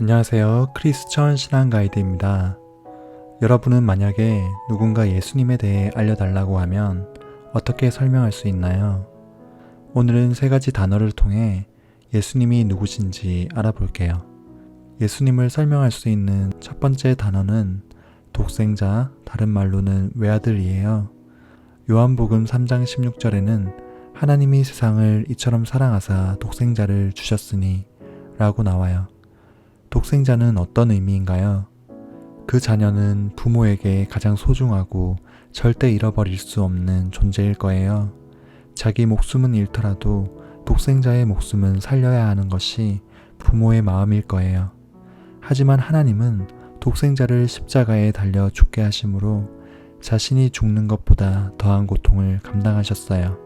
안녕하세요. 크리스천 신앙 가이드입니다. 여러분은 만약에 누군가 예수님에 대해 알려달라고 하면 어떻게 설명할 수 있나요? 오늘은 세 가지 단어를 통해 예수님이 누구신지 알아볼게요. 예수님을 설명할 수 있는 첫 번째 단어는 독생자, 다른 말로는 외아들이에요. 요한복음 3장 16절에는 하나님이 세상을 이처럼 사랑하사 독생자를 주셨으니 라고 나와요. 독생자는 어떤 의미인가요? 그 자녀는 부모에게 가장 소중하고 절대 잃어버릴 수 없는 존재일 거예요. 자기 목숨은 잃더라도 독생자의 목숨은 살려야 하는 것이 부모의 마음일 거예요. 하지만 하나님은 독생자를 십자가에 달려 죽게 하심으로 자신이 죽는 것보다 더한 고통을 감당하셨어요.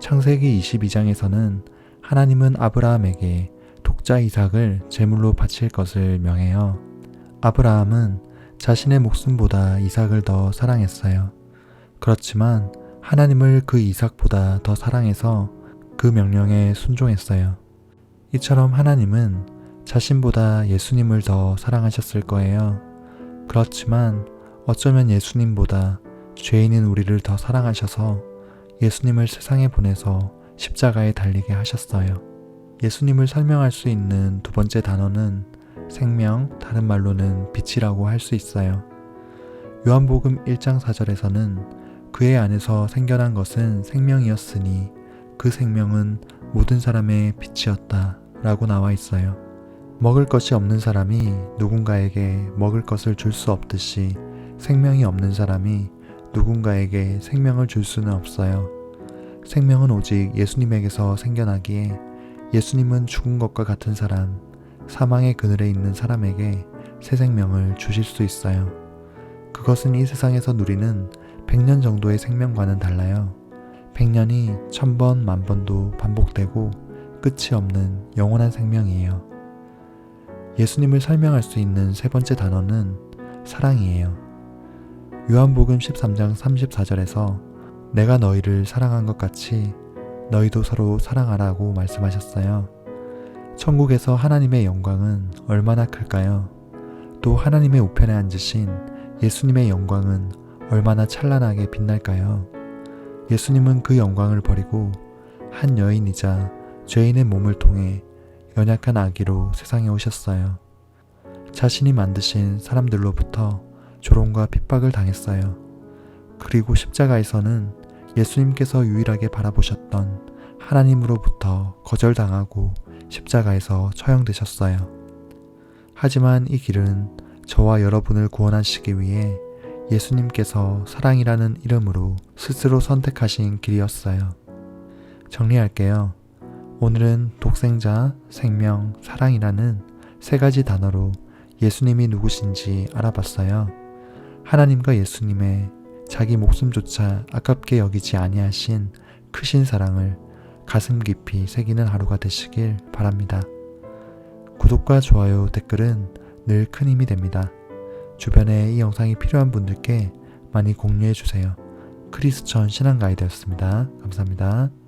창세기 22장에서는 하나님은 아브라함에게 독자 이삭을 제물로 바칠 것을 명해요. 아브라함은 자신의 목숨보다 이삭을 더 사랑했어요. 그렇지만 하나님을 그 이삭보다 더 사랑해서 그 명령에 순종했어요. 이처럼 하나님은 자신보다 예수님을 더 사랑하셨을 거예요. 그렇지만 어쩌면 예수님보다 죄인인 우리를 더 사랑하셔서 예수님을 세상에 보내서 십자가에 달리게 하셨어요. 예수님을 설명할 수 있는 두 번째 단어는 생명, 다른 말로는 빛이라고 할 수 있어요. 요한복음 1장 4절에서는 그의 안에서 생겨난 것은 생명이었으니 그 생명은 모든 사람의 빛이었다 라고 나와 있어요. 먹을 것이 없는 사람이 누군가에게 먹을 것을 줄 수 없듯이 생명이 없는 사람이 누군가에게 생명을 줄 수는 없어요. 생명은 오직 예수님에게서 생겨나기에 예수님은 죽은 것과 같은 사람, 사망의 그늘에 있는 사람에게 새 생명을 주실 수 있어요. 그것은 이 세상에서 누리는 100년 정도의 생명과는 달라요. 100년이 천번, 만번도 반복되고 끝이 없는 영원한 생명이에요. 예수님을 설명할 수 있는 세 번째 단어는 사랑이에요. 요한복음 13장 34절에서 내가 너희를 사랑한 것 같이 너희도 서로 사랑하라고 말씀하셨어요. 천국에서 하나님의 영광은 얼마나 클까요? 또 하나님의 우편에 앉으신 예수님의 영광은 얼마나 찬란하게 빛날까요? 예수님은 그 영광을 버리고 한 여인이자 죄인의 몸을 통해 연약한 아기로 세상에 오셨어요. 자신이 만드신 사람들로부터 조롱과 핍박을 당했어요. 그리고 십자가에서는 예수님께서 유일하게 바라보셨던 하나님으로부터 거절당하고 십자가에서 처형되셨어요. 하지만 이 길은 저와 여러분을 구원하시기 위해 예수님께서 사랑이라는 이름으로 스스로 선택하신 길이었어요. 정리할게요. 오늘은 독생자, 생명, 사랑이라는 세 가지 단어로 예수님이 누구신지 알아봤어요. 하나님과 예수님의 자기 목숨조차 아깝게 여기지 아니하신 크신 사랑을 가슴 깊이 새기는 하루가 되시길 바랍니다. 구독과 좋아요, 댓글은 늘 큰 힘이 됩니다. 주변에 이 영상이 필요한 분들께 많이 공유해 주세요. 크리스천 신앙 가이드였습니다. 감사합니다.